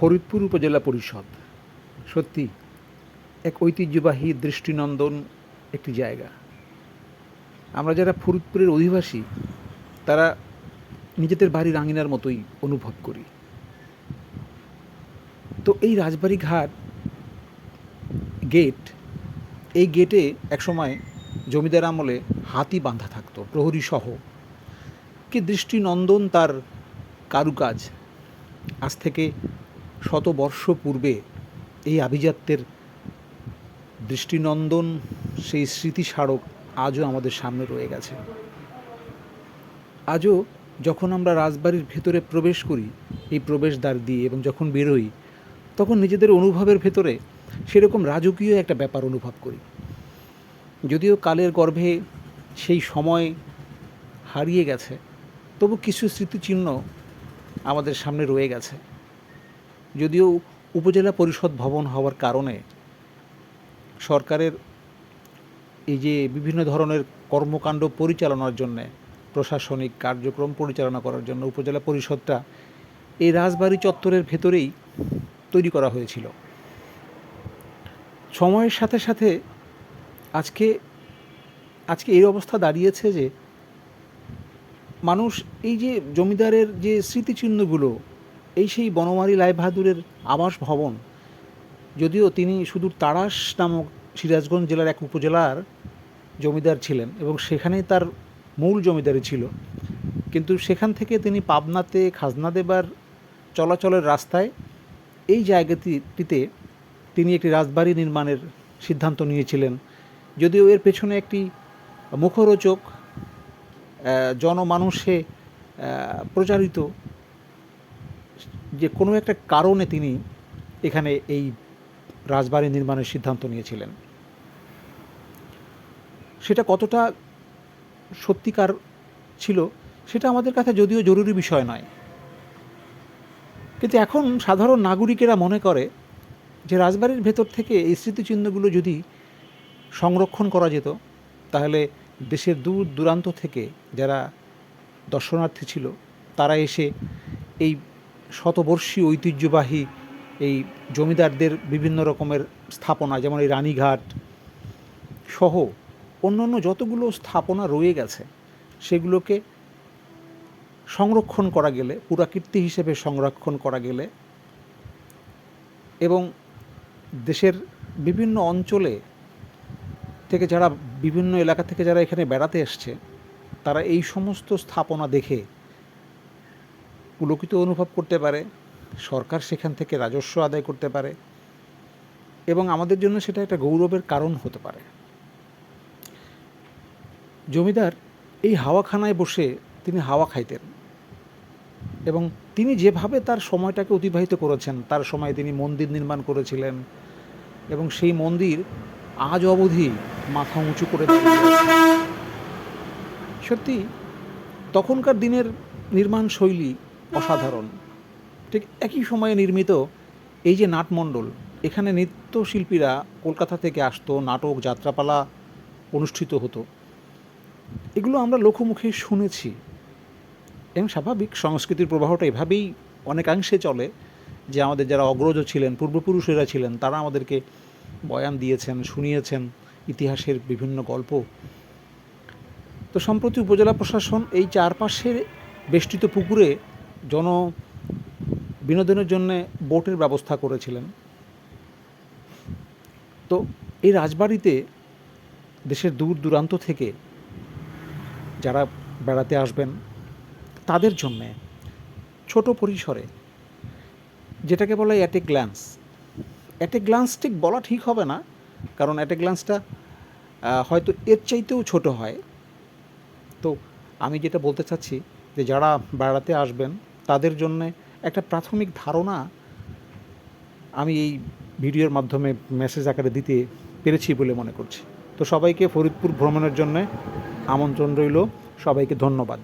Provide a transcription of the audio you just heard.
ফরিদপুর উপজেলা পরিষদ। সত্যি, এক ঐতিহ্যবাহী দৃষ্টিনন্দন একটি জায়গা। আমরা যারা ফরিদপুরের অধিবাসী, তারা নিজেদের বাড়ির আঙিনার মতোই অনুভব করি। তো এই রাজবাড়ি ঘাট গেট এই গেটে একসময় জমিদার আমলে হাতি বাঁধা থাকতো প্রহরী সহ কি দৃষ্টিনন্দন তার কারুকাজ। আজ থেকে শত বর্ষ পূর্বে এই আভিজাত্যের দৃষ্টিনন্দন, সেই স্মৃতিস্মারক আজও আমাদের সামনে রয়ে গেছে। আজও যখন আমরা রাজবাড়ির ভেতরে প্রবেশ করি, এই প্রবেশদ্বার দিয়ে এবং যখন বেরোই, তখন নিজেদের অনুভবের ভেতরে সেরকম রাজকীয় একটা ব্যাপার অনুভব করি। যদিও কালের গর্ভে সেই সময় হারিয়ে গেছে, তবু কিছু স্মৃতিচিহ্ন আমাদের সামনে রয়ে গেছে। যদিও উপজেলা পরিষদ ভবন হওয়ার কারণে সরকারের এই যে বিভিন্ন ধরনের কর্মকাণ্ড পরিচালনার জন্যে প্রশাসনিক কার্যক্রম পরিচালনা করার জন্য উপজেলা পরিষদটা এই রাজবাড়ি চত্বরের ভেতরেই তৈরি করা হয়েছিল। সময়ের সাথে সাথে আজকে আজকে এই অবস্থা দাঁড়িয়েছে যে মানুষ এই যে জমিদারের যে স্মৃতিচিহ্নগুলো এই সেই বনমালী লাই বাহাদুরের আবাস ভবন, যদিও তিনি সুদূর তারাস নামক সিরাজগঞ্জ জেলার এক উপজেলার জমিদার ছিলেন এবং সেখানেই তার মূল জমিদারি ছিল। কিন্তু সেখান থেকে তিনি পাবনাতে খাজনা দেবার চলাচলের রাস্তায় এই জায়গাটিতে তিনি একটি রাজবাড়ি নির্মাণের সিদ্ধান্ত নিয়েছিলেন। যদিও এর পেছনে একটি মুখরোচক জনমানুষে প্রচারিত যে কোনো একটা কারণে তিনি এখানে এই রাজবাড়ি নির্মাণের সিদ্ধান্ত নিয়েছিলেন। সেটা কতটা সত্যিকার ছিল সেটা আমাদের কাছে যদিও জরুরি বিষয় নয়। কিন্তু এখন সাধারণ নাগরিকেরা মনে করে যে রাজবাড়ির ভেতর থেকে এই স্মৃতিচিহ্নগুলো যদি সংরক্ষণ করা যেত, তাহলে দেশের দূর দূরান্ত থেকে যারা দর্শনার্থী ছিল, তারা এসে এই শতবর্ষী ঐতিহ্যবাহী এই জমিদারদের বিভিন্ন রকমের স্থাপনা, যেমন এই রানীঘাট সহ অন্যান্য যতগুলো স্থাপনা রয়ে গেছে, সেগুলোকে সংরক্ষণ করা গেলে, পুরাকীর্তি হিসেবে সংরক্ষণ করা গেলে এবং দেশের বিভিন্ন অঞ্চলে থেকে যারা বিভিন্ন এলাকা থেকে যারা এখানে বেড়াতে এসছে, তারা এই সমস্ত স্থাপনা দেখে পুলকিত অনুভব করতে পারে, সরকার সেখান থেকে রাজস্ব আদায় করতে পারে এবং আমাদের জন্য সেটা একটা গৌরবের কারণ হতে পারে। জমিদার এই হাওয়াখানায় বসে তিনি হাওয়া খাইতেন এবং তিনি যেভাবে তার সময়টাকে অতিবাহিত করেছেন, তার সময় তিনি মন্দির নির্মাণ করেছিলেন এবং সেই মন্দির আজ অবধি মাথা উঁচু করে সত্যি, তখনকার দিনের নির্মাণ শৈলী অসাধারণ। ঠিক একই সময়ে নির্মিত এই যে নাটমণ্ডল, এখানে নৃত্যশিল্পীরা কলকাতা থেকে আসতো, নাটক, যাত্রাপালা অনুষ্ঠিত হতো। এগুলো আমরা লোকমুখে শুনেছি। এবং স্বাভাবিক সংস্কৃতির প্রবাহটা এভাবেই অনেকাংশে চলে যে আমাদের যারা অগ্রজ ছিলেন, পূর্বপুরুষেরা ছিলেন, তারা আমাদেরকে বয়ান দিয়েছেন, শুনিয়েছেন ইতিহাসের বিভিন্ন গল্প। তো সম্প্রতি উপজেলা প্রশাসন এই চারপাশের বেষ্টিত পুকুরে জন বিনোদনের জন্য বোটের ব্যবস্থা করেছিলেন। তো এই রাজবাড়িতে দেশের দূর দূরান্ত থেকে যারা বেড়াতে আসবেন, তাদের জন্যে ছোট পরিসরে যেটাকে বলা হয় গ্ল্যান্স। অ্যাট এ গ্লান্স ঠিক বলা ঠিক হবে না, কারণ অ্যাট এ গ্লান্সটা হয়তো এর চাইতেও ছোট হয়। তো আমি যেটা বলতে চাচ্ছি যে যারা বেড়াতে আসবেন তাদের জন্য একটা প্রাথমিক ধারণা আমি এই ভিডিওর মাধ্যমে মেসেজ আকারে দিতে পেরেছি বলে মনে করছি। তো সবাইকে ফরিদপুর ভ্রমণের জন্য আমন্ত্রণ রইল। সবাইকে ধন্যবাদ।